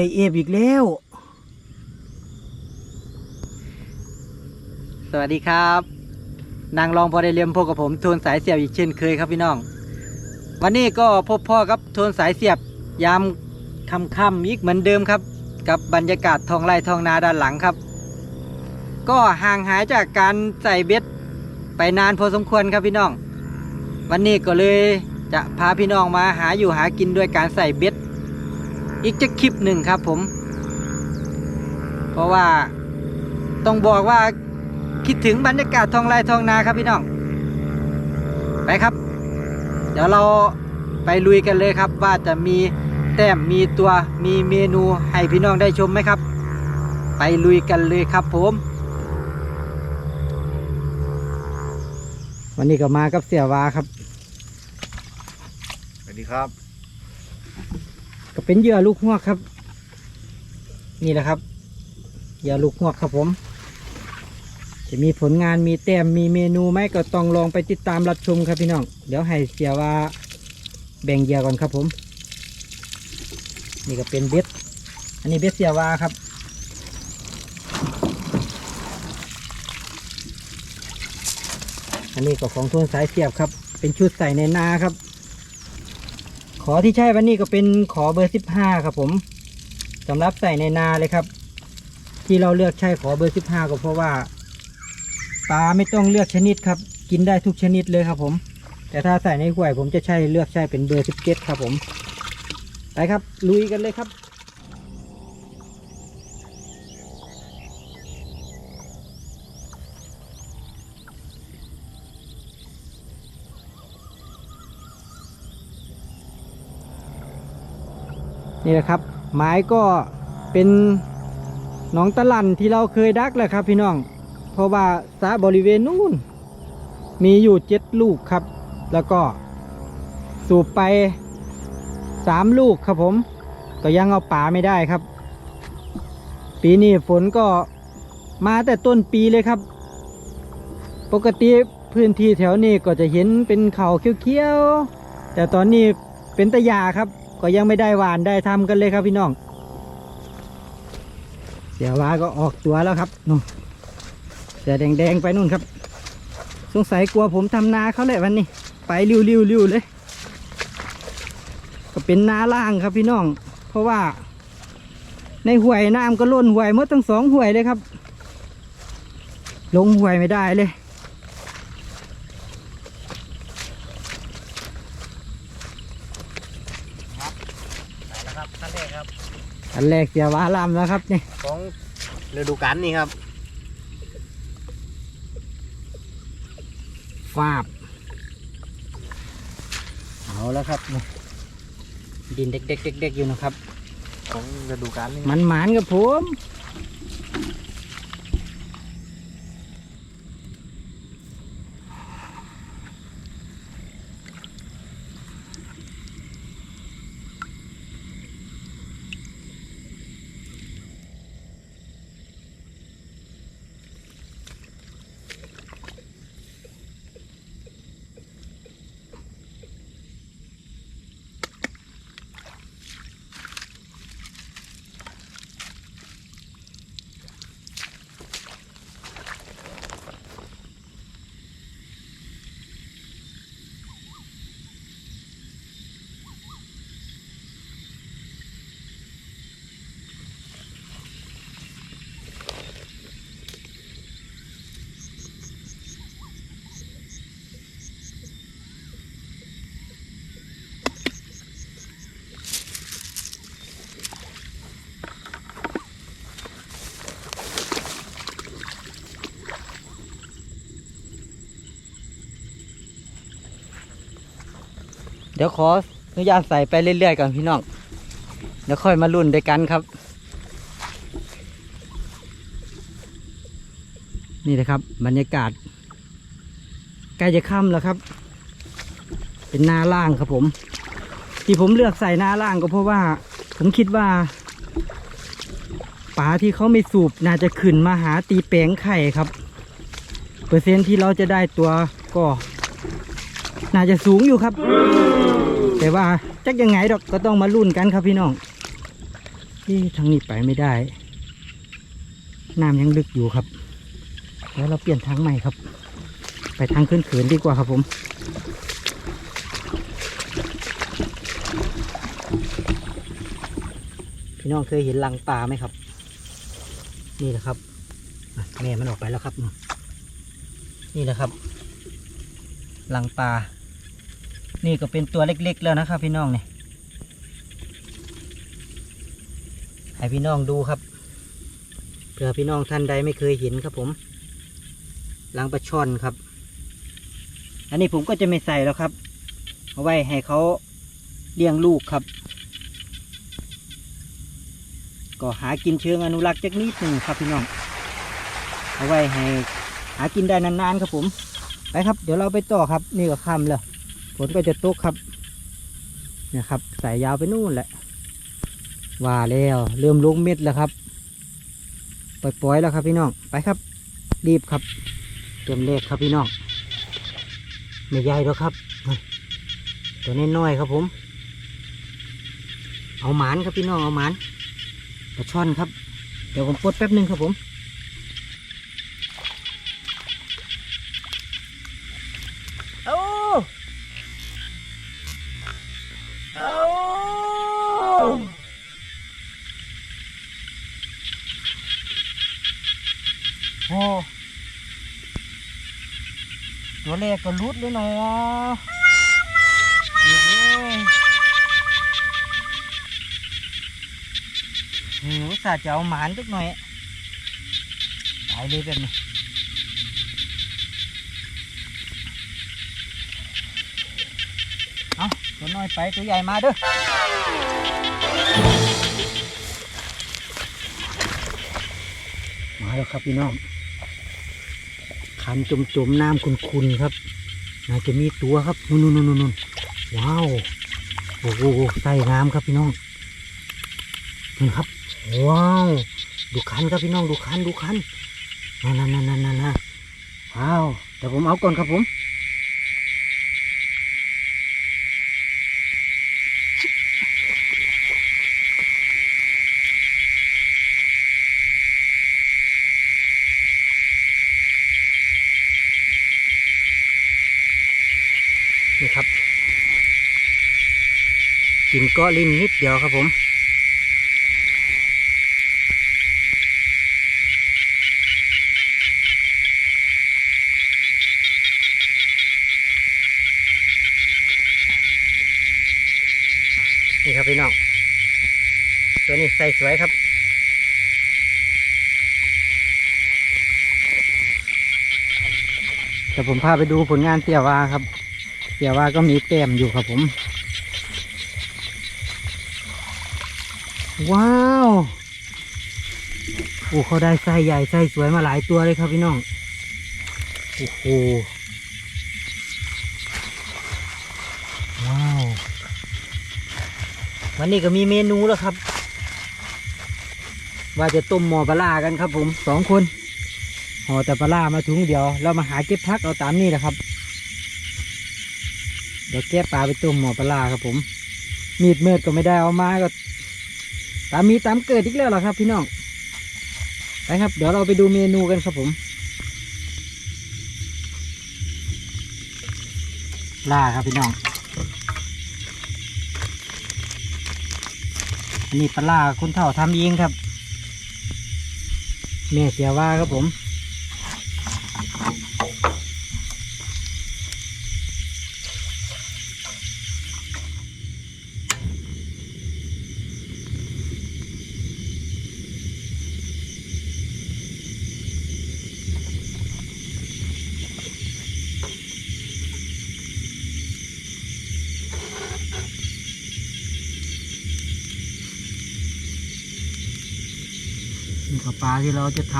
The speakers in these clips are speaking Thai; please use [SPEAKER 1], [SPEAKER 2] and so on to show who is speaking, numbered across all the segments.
[SPEAKER 1] อเอฟอีกแล้ว สวัสดีครับ นางรองพอได้เรียมพบกับผมโทนสายเสียบอีกเช่นเคยครับพี่น้อง วันนี้ก็พบพ่อกับโทนสายเสียบยามค่ำๆอีกเหมือนเดิมครับ กับบรรยากาศทองไร่ทองนาด้านหลังครับ ก็ห่างหายจากการใส่เบ็ดไปนานพอสมควรครับพี่น้อง วันนี้ก็เลยจะพาพี่น้องมาหาอยู่หากินด้วยการใส่เบ็ด อีกจะคลิปหนึ่งครับผม เพราะว่าต้องบอกว่าคิดถึงบรรยากาศทองไร่ทองนาครับพี่น้อง ไปครับ เดี๋ยวเราไปลุยกันเลยครับ ว่าจะมีแต้มมีตัวมีเมนูให้พี่น้องได้ชมไหมครับ ไปลุยกันเลยครับผม วันนี้ก็มากับเสียวาครับ
[SPEAKER 2] สวัสดีครับ
[SPEAKER 1] ก็เป็นเหยื่อลูกหวกครับ นี่แหละครับเหยื่อลูกหวกครับผม จะมีผลงานมีแต้มมีเมนูไหมก็ต้องลองไปติดตามรับชมครับพี่น้อง เดี๋ยวให้เสียว่าแบ่งเหยื่อก่อนครับผม นี่ก็เป็นเบ็ด อันนี้เบ็ดเสียวาครับอันนี้ก็ของทวนสายเสียบครับ เป็นชุดใส่ในนาครับ ขอที่ใช้วันนี้ก็เป็นขอเบอร์สิบห้าครับผมสำหรับใส่ในนาเลยครับ ที่เราเลือกใช้ขอเบอร์สิบห้าก็เพราะว่าปลาไม่ต้องเลือกชนิดครับ กินได้ทุกชนิดเลยครับผม แต่ถ้าใส่ในห่วยผมจะใช้เลือกใช้เป็นเบอร์สิบเจ็ดครับผมไปครับลุยกันเลยครับ นี่แหละครับหมายก็เป็นหนองตะลันที่เราเคยดักแหละครับพี่น้อง เพราะว่าสระบริเวณนู้นมีอยู่เจ็ดลูกครับ แล้วก็สูบไปสามลูกครับผม ก็ยังเอาป่าไม่ได้ครับ ปีนี้ฝนก็มาแต่ต้นปีเลยครับ ปกติพื้นที่แถวนี้ก็จะเห็นเป็นเขาเขียวๆ แต่ตอนนี้เป็นตะยาครับ ก็ยังไม่ได้หวานได้ทำกันเลยครับพี่น้อง เสียวาก็ออกตัวแล้วครับนู่นเสือแดงๆไปนู่นครับ สงสัยกลัวผมทำนาเขาแหละวันนี้ ไปริ้วๆเลย ก็เป็นนาล่างครับพี่น้อง เพราะว่า ในห่วยน้ำก็ล้นห่วยหมดทั้งสองห่วยเลยครับ ลงห่วยไม่ได้เลย
[SPEAKER 2] ไปแล้วครับขั้นแรกครับ
[SPEAKER 1] อันแรกเสียวาลำแล้วครับนี่
[SPEAKER 2] ของฤดูกาลนี่ครับ
[SPEAKER 1] ฟาบ เอาแล้วครับนี่ดินเด็กๆเด็กๆอยู่นะครับ
[SPEAKER 2] ของฤดูกาลนี่
[SPEAKER 1] มันหมานกับผม ดี๋ยวขออนุญาตใส่ไปเรื่อยๆก่อนพี่น้องเดี๋ยวค่อยมารุ่นด้วยกันครับ นี่นะครับ บรรยากาศใกล้จะค่ำแล้วครับ เป็นนาล่างครับผม ที่ผมเลือกใส่นาล่างก็เพราะว่า ผมคิดว่าปลาที่เขาไม่สูบน่าจะขึ้นมาหาตีแปงไข่ครับ เปอร์เซ็นที่เราจะได้ตัวก็ น่าจะสูงอยู่ครับ แต่ว่าจักยังไงดอกก็ต้องมาลุ้นกันครับพี่น้องที่ทางนี้ไปไม่ได้น้ำยังลึกอยู่ครับแล้วเราเปลี่ยนทางใหม่ครับ ไปทางขึ้นเขินดีกว่าครับผมพี่น้องเคยเห็นลังปลาไหมครับ นี่แหละครับแม่มันออกไปแล้วครับ นี่แหละครับลังปลา นี่ก็เป็นตัวเล็กๆแล้วนะครับ พี่น้องเนี่ยให้พี่น้องดูครับเผื่อพี่น้องท่านใดไม่เคยเห็นครับผมลังปลาช่อนครับ อันนี้ผมก็จะไม่ใส่แล้วครับ เอาไว้ให้เขาเลี้ยงลูกครับ ก็หากินเชิงอนุรักษ์จักนิดหนึ่งครับพี่น้อง เอาไว้ให้หากินได้นานๆครับผม ไปครับ เดี๋ยวเราไปต่อครับ นี่ก็ค่ำแล้ว ฝนก็จะตกครับนี่ยครับสายยาวไปนู่นแหละ ว่าแล้วเริ่มลงเม็ดแล้วครับ ปล่อยๆแล้วครับพี่น้องไปครับ รีบครับเตรียมเลขครับพี่น้องไม่ใหญ่แล้วครับ ตัวน้อยๆครับผม เอาหมานครับพี่น้องเอาหมานปลาช่อนครับ เดี๋ยวผมปลดแป๊บหนึงครับผม ตัวเลก็รุดเลยเนาะเดี๋ยวเลยหิวสาจะเอาหมานสักหน่อยตายเลยแบบนี้เอาตัวน้อยไปตัวใหญ่มาเด้อมาแล้วครับพี่น้อง คันจมจมๆน้ำคุนๆครับน่าจะมีตัวครับนู่นนู่นนู่นว้าวโอ้โหใต้น้ำครับพี่น้องนี่ครับว้าวดูคันครับพี่น้องดูคันดูคันนั่นนั่นนั่นนั่นนั่นว้าวแต่ผมเอาก่อนครับผม นี่ครับ กินก็ลิ้นนิดเดียวครับผมนี่ครับพี่น้อง ตัวนี้ใส่สวยครับ แต่ผมพาไปดูผลงานเตี่ยวาครับ เตี่ยวาก็มีแต้มอยู่ครับผม ว้าวโอ้เขาได้ไส้ใหญ่ไส้สวยมาหลายตัวเลยครับพี่น้องโอ้โหว้าววันนี้ก็มีเมนูแล้วครับ ว่าจะต้มหมอปลากันครับ ผมสองคนห่อแต่ปลามาถุงเดียว เรามาหาเก็บพักเอาตามนี่แหละครับ เดี๋ยวแก้ปลาไปต้มหมอปลาครับผม มีดเมิดก็ไม่ได้เอามาก็ ตามมีตามเกิดอีกแล้วเหรอครับ พี่น้องไปครับ เดี๋ยวเราไปดูเมนูกันครับผมล่าครับพี่น้องอันนี้ปลาร้าคุณเท่าทำเองครับแม่เสียว่าครับผม ที่เราจะท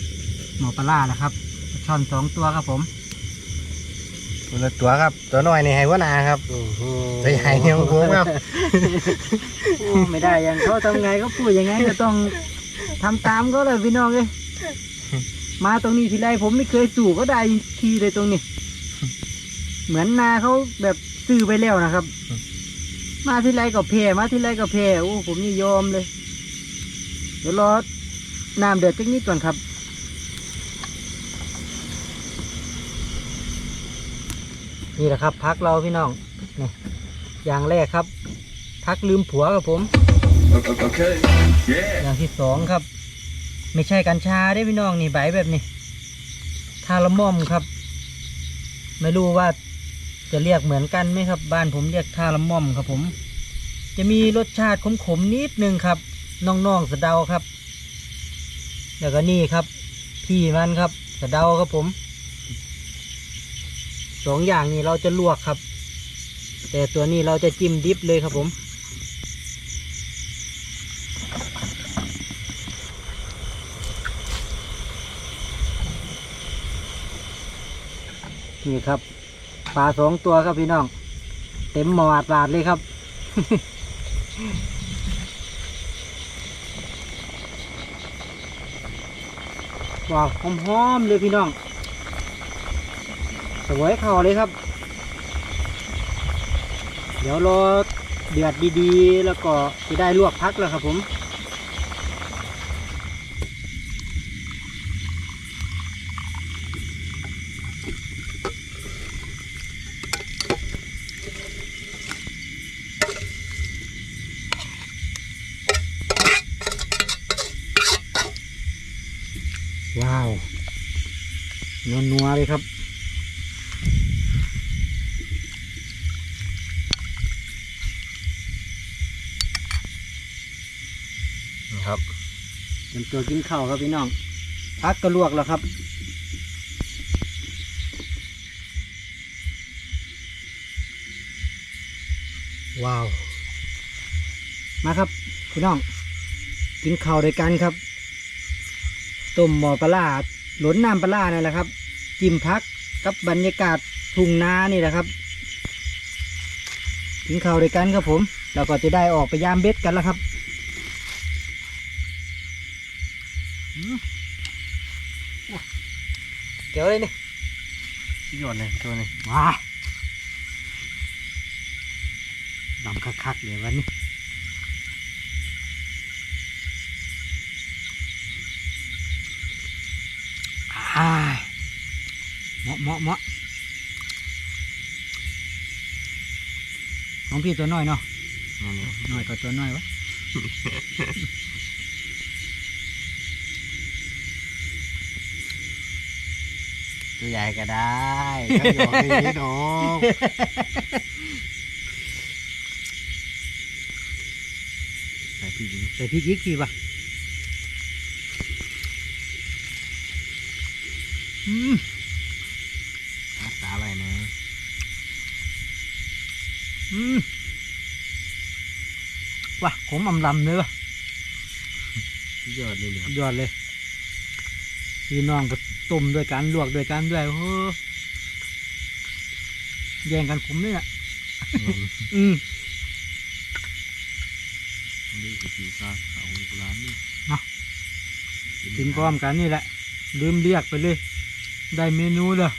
[SPEAKER 1] ำหมอปลาร้านะครับปลาช่อนสองตัวครับผม
[SPEAKER 2] ตัวละตัวครับ ตัวน้อยในไฮวานาครับตัวใหญ่เนี่ยของผมครับ
[SPEAKER 1] โอ้ไม่ได้อยังเขาทำไงเขาพูดอย่างไงก็ต้องทำตามเขาเลยพี่น้องเลยมาตรงนี้ทีไรผมไม่เคยสู่ก็ได้ทีเลยตรงนี้ เหมือนนาเขาแบบซื้อไปแล้วนะครับ มาที่ไรก็เพมาที่ไรก็เพโอ้ผมนี่ยอมเลย เดี๋ยวรอ น้ำเดือดจักนิดก่อนครับนี่แหละครับพักเราพี่น้องนี่อย่างแรกครับพักลืมผัวครับผม
[SPEAKER 3] Okay. Yeah.
[SPEAKER 1] อย่างที่สองครับ ไม่ใช่กัญชาได้พี่น้องนี่ใบแบบนี้ทาละม่อมครับ ไม่รู้ว่าจะเรียกเหมือนกันไหมครับ บ้านผมเรียกทาละม่อมครับผม จะมีรสชาติขมๆนิดนึงครับ น้องๆสะเดาครับ แล้วก็นี่ครับ พี่มันครับสะเดาครับผมสองอย่างนี้เราจะลวกครับ แต่ตัวนี้เราจะจิ้มดิบเลยครับผมนี่ครับปลาสองตัวครับพี่น้อง เต็มหมอดลาดเลยครับ ว้าวหอมๆเลยพี่น้อง สวยเข่าเลยครับ เดี๋ยวรอเดือดดีๆ แล้วก็จะได้ลวกพักแล้วครับผม ว้าว นัวนัวๆเลยครับ
[SPEAKER 2] นะครับ
[SPEAKER 1] เป็นตัวกินข้าวครับพี่น้องพักก็ลวกแล้วครับว้าว มาครับพี่น้อง กินข้าวด้วยกันครับ ต้มหมอปลาร้าหลนน้ำปลาร้านี่แหละครับ จิ้มพักกับบรรยากาศทุ่งนานี่แหละครับกินข้าวด้วยกันครับผม เราก็จะได้ออกไปยามเบ็ดกันแล้วครับเกี่ยวเลยนี่
[SPEAKER 2] ยอดเลยตัวนี้
[SPEAKER 1] ว้าดำคักๆเลยวันนี้อ้าย เหมาะเหมาะเหมาะของพี่ตัวน้อยเนาะ
[SPEAKER 2] นี่นี่
[SPEAKER 1] น้อยก็ตัวน้อยวะ
[SPEAKER 2] ตัวใหญ่ก็ได้ถ้าหยอกอย่างนี้เนาะใส่พี่ยิง
[SPEAKER 1] ใส่พริกอีกพี่ปะอืม
[SPEAKER 2] รักษาไว้นะ
[SPEAKER 1] อืม ว่ะขมอำลำเลยวะ
[SPEAKER 2] ยอดเลยเหรอ
[SPEAKER 1] สุดยอดเลยพี่น้องก็ต้มด้วยกันลวกด้วยกันด้วยโอ้โหแย่งกันขมเลยอะอืม
[SPEAKER 2] นี่คือปีศาจเขาลูกหลานนี่
[SPEAKER 1] เนาะกินพร้อมกันนี่แหละ ลืมเรียกไปเลย ได้เมนูเลย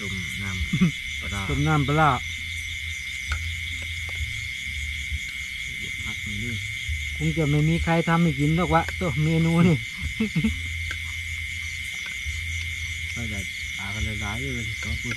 [SPEAKER 2] ต้มน้ำปลาร้า
[SPEAKER 1] ต้มน้ำปลาร้า
[SPEAKER 2] เหยียบพักนี่ด้วย
[SPEAKER 1] ค งจะไม่มีใครทำให้กินหรอกวะตัวเมนูนี่
[SPEAKER 2] ก็จะปลากันหลายๆเลยสองคน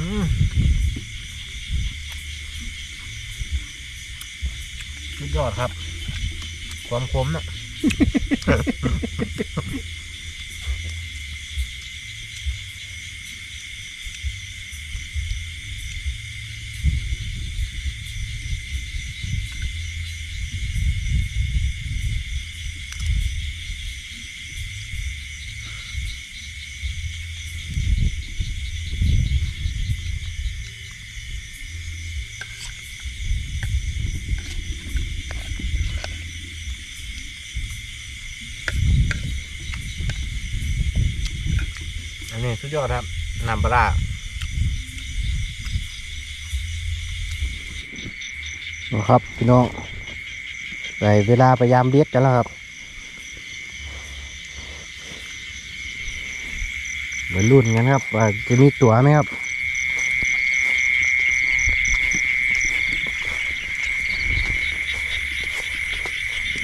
[SPEAKER 2] อืมสุดยอดครับ ความคมน่ะ สุดยอดครับน้ำปลาร้าครับพี่น้องใส่เวลาพยายามเลียดกันแล้วครับเหมือนรุ่นกันครับจะมีตั๋วไหมครับ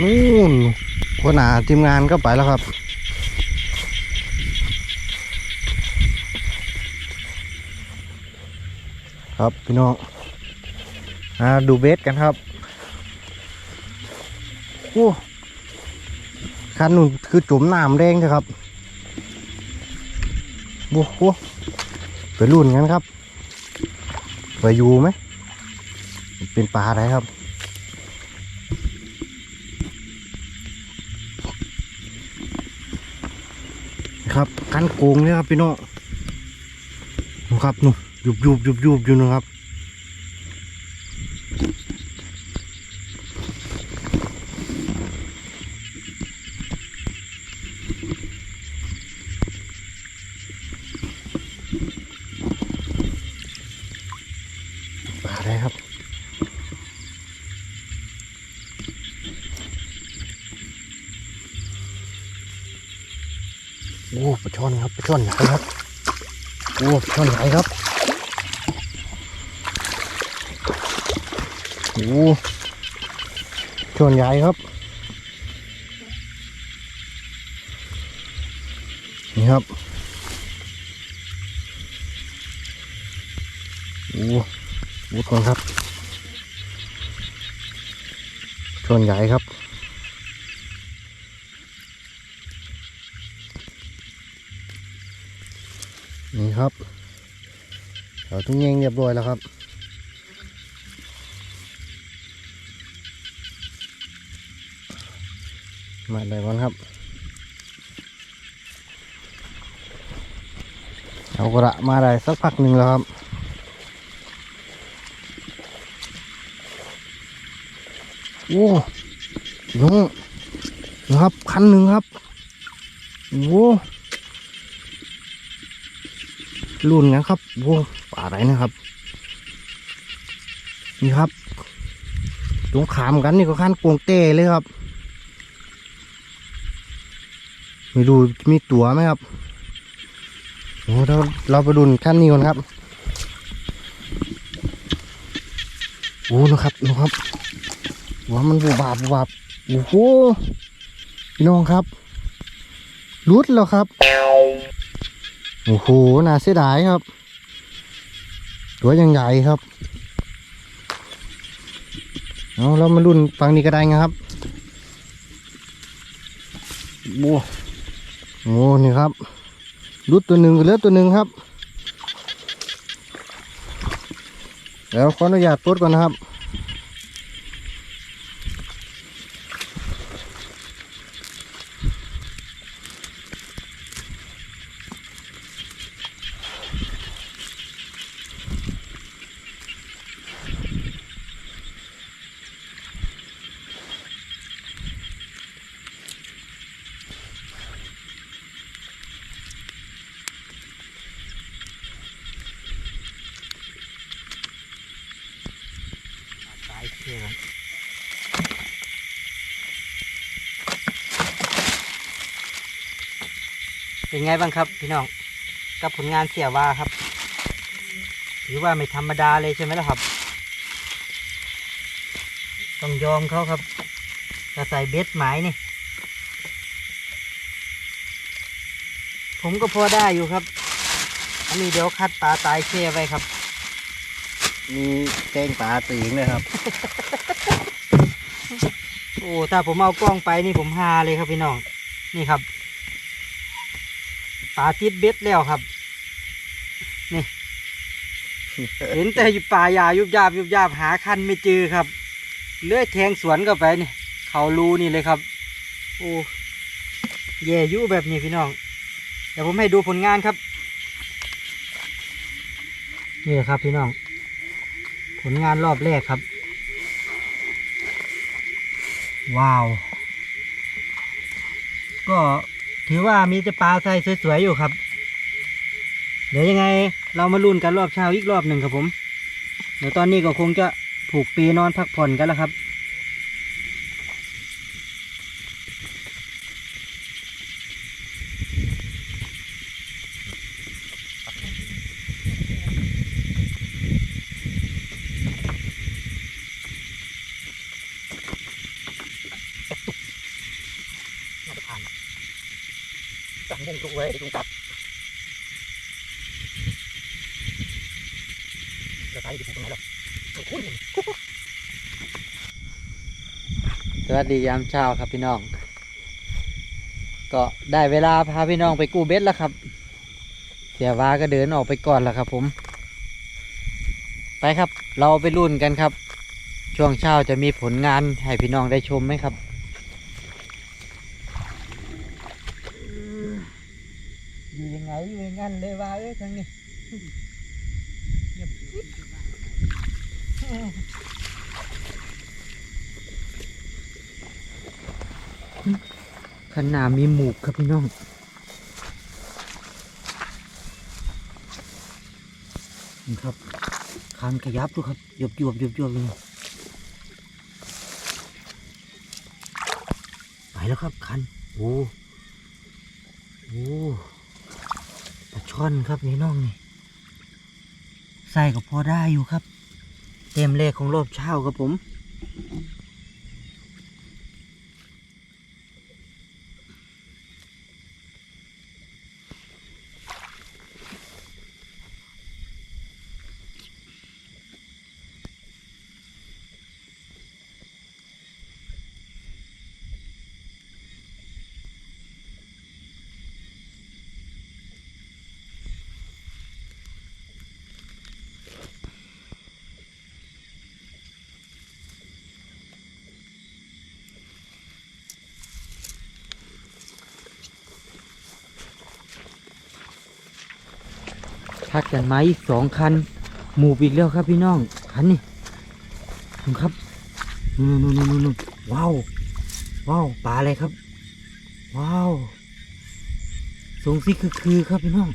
[SPEAKER 2] นู่นหัวหนาทีมงานก็ไปแล้วครับ ครับพี่น้องอ่าดูเบสกันครับโอ้คันนู้นคือจุ่มน้ำแรงเลยครับโอ้โหไปรุ่นกันครับ ไปอยู่ไหม เป็นปลาอะไรครับ ครับกันโกงเนี่ยครับพี่น้องนะครับนู่น ยุบยุบยุบยุบอยู่นะครับปลาอะไรครับโอ้ปลาช่อนครับปลาช่อนใหญ่ครับโอ้ปลาช่อนใหญ่ครับ โอ้ช่อนใหญ่ครับ นี่ครับโอ้โหก่อนครับช่อนใหญ่ครับนี่ครับเราทุ่งเงงเรียบร้อยแล้วครับ มาได้วันครับ เอากระมาได้สักพักหนึ่งแล้วครับโอ้ยงนะครับคันหนึ่งครับโอ้รุ่นนะครับโว้ป่าอะไรนะครับ นี่ครับตรงขามกันนี่ก็ขั้นปวงเต้เลยครับ ไม่รู้มีตั๋วไหมครับโอ้เราเราไปดูขั้นนี้ก่อนครับโอ้นะครับนะครับว่ามันบูบาบบูบาบโอ้โหพี่น้องครับรุดแล้วครับโอ้โหน่าเสียดายครับ ตัวยังใหญ่ครับเอาเรามารุ่นฟังนี้ก็ได้นะครับโอ้ โหนี่ครับรุดตัวหนึ่งเหลือตัวหนึ่งครับ แล้วขออนุญาตปลดก่อนนะครับายเชื่อเป็นไงบ้างครับ พี่น้อง กับผลงานเสียว่าครับ ถือว่าไม่ธรรมดาเลยใช่ไหมล่ะครับ ต้องยอมเขาครับจะใส่เบ็ดหมายนี่ ผมก็พอได้อยู่ครับ อันนี้เดี๋ยวคัดปลาตายเช่ไว้ครับ มีแกงปลาตีงเลยครับ
[SPEAKER 1] โอ้ถ้าผมเอากล้องไปนี่ผมฮาเลยครับพี่น้อง นี่ครับปลาติดเบ็ดแล้วครับ นี่ เห็นแต่อยู่ป่ายายุบยาบยุบยาบหาคันไม่เจอครับเลื่อยแทงสวนเข้าไปนี่ เขารูนี่เลยครับ โอ้แย่อยุแบบนี้พี่น้อง เดี๋ยวผมให้ดูผลงานครับ นี่ครับพี่น้อง ผลงานรอบแรกครับ ว้าว ก็ถือว่ามีจะปลาใส่สวยๆอยู่ครับ เดี๋ยวยังไงเรามาลุ้นกันรอบเช้าอีกรอบหนึ่งครับผม เดี๋ยวตอนนี้ก็คงจะผูกปีนอนพักผ่อนกันแล้วครับ
[SPEAKER 2] มุงตรงไว้ตรงจับ จะตายอยู่ตรงไหนหรอ
[SPEAKER 1] สวัสดียามเช้าครับพี่น้อง ก็ได้เวลาพาพี่น้องไปกู้เบ็ดแล้วครับ เสียวาก็เดินออกไปก่อนแล้วครับผม ไปครับ เราไปรุ่นกันครับ ช่วงเช้าจะมีผลงานให้พี่น้องได้ชมไหมครับ อยู่ยังไงอยู่อย่างนั้นเลยว่าเอ้ยทางนี้เงียบกิ๊บขนามีหมูกครับพี่น้อง นี่ครับคานขยับดูครับหยบหยบหยบหยบเลยไปแล้วครับคัน โอ้โอ้ปลาช่อนครับนี่น้องนี่ใส่ก็พอได้อยู่ครับ เต็มเลขของรอบเช้าครับผม พักกันมาอีกสองคันหมูอีกแล้วครับพี่น้องคันนี้ดูครับนู่นนู่นนู่นนู่นว้าวว้าวปลาอะไรครับ ว้าวสงสิคือคือครับพี่น้อง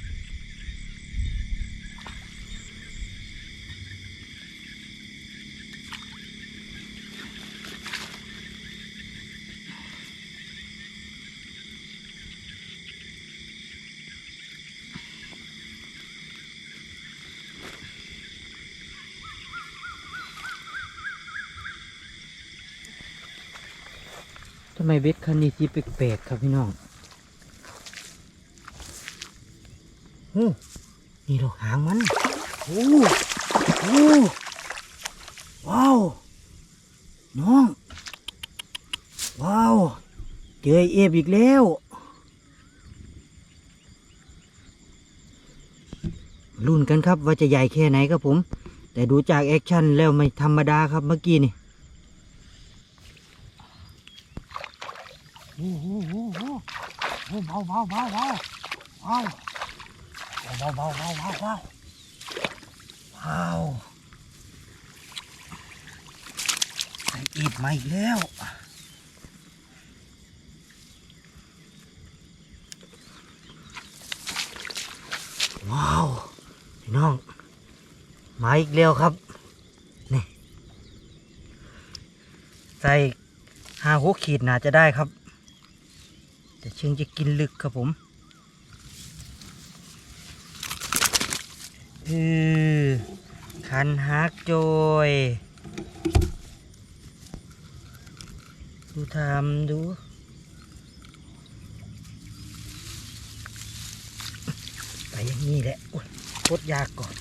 [SPEAKER 1] เบ็ดคันนี้สีแปลกๆครับพี่น้องโอ้นี่ดอกหางมัน โอ้โอ้ว้าว น้อง ว้าว เจอเอฟอีกแล้ว รุ่นกันครับว่าจะใหญ่แค่ไหนครับผม แต่ดูจากแอคชั่นแล้วไม่ธรรมดาครับเมื่อกี้นี่ โอ้โหโอ้โหโอ้เบาเบาเบาเบาเบาเบาเบาเบาเบาเบาว้าวไออีดมาอีกแล้วว้าวพี่น้องมาอีกแล้วครับนี่ใส่ห้าหกขีดน่าจะได้ครับ แต่เชิงจะกินลึกครับผมเออคันฮักโจย ดูทำดู ไปอย่างนี้แหละโอ้ยโคตรยากก่อน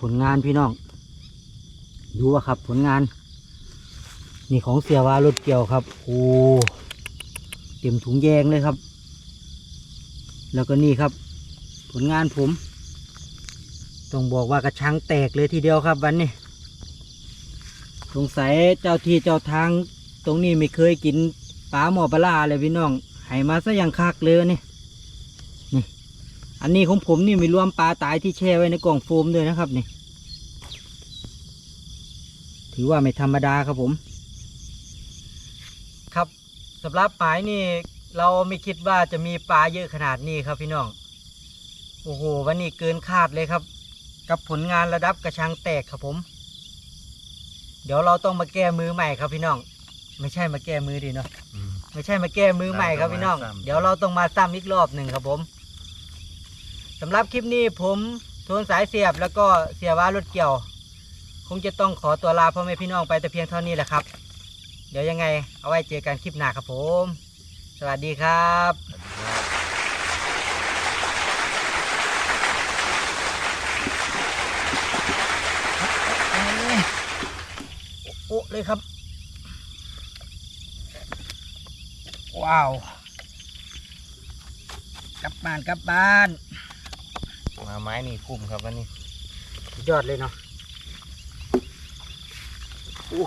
[SPEAKER 1] ผลงานพี่น้อง ดูว่าครับผลงาน นี่ของเสียวารถเกี่ยวครับ โอ้เต็มถุงแยงเลยครับ แล้วก็นี่ครับ ผลงานผม ต้องบอกว่ากระชังแตกเลยทีเดียวครับวันนี้สงสัยเจ้าที่เจ้าทาง ตรงนี้ไม่เคยกินปลาหมอปลาร้าเลยพี่น้องให้มาซะอย่างคักเลยนี่ อันนี้ของผมนี่ไม่รวมปลาตายที่แช่ไว้ในกล่องโฟมด้วยนะครับนี่ ถือว่าไม่ธรรมดาครับผม ครับสำหรับหมายนี่เราไม่คิดว่าจะมีปลาเยอะขนาดนี้ครับพี่น้อง โอ้โหวันนี้เกินคาดเลยครับ กับผลงานระดับกระชังแตกครับผม เดี๋ยวเราต้องมาแก้มือใหม่ครับพี่น้อง ไม่ใช่มาแก้มือดีเนาะ ไม่ใช่มาแก้มือใหม่ครับพี่น้อง
[SPEAKER 2] เราต้องมาซ้ำ
[SPEAKER 1] เดี๋ยวเราต้องมาซ้ำอีกรอบหนึ่งครับผม สำหรับคลิปนี้ผมโทนสายเสียบแล้วก็เสียว่ารถเกี่ยว คงจะต้องขอตัวลาพ่อแม่พี่น้องไปแต่เพียงเท่านี้แหละครับ เดี๋ยวยังไงเอาไว้เจอกันคลิปหน้าครับผม สวัสดีครับโอ้เลยครับ ว้าว กลับบ้านกลับบ้าน
[SPEAKER 2] มาไม้นี่คุ้มครับวันนี้
[SPEAKER 1] สุดยอดเลยเนาะอู้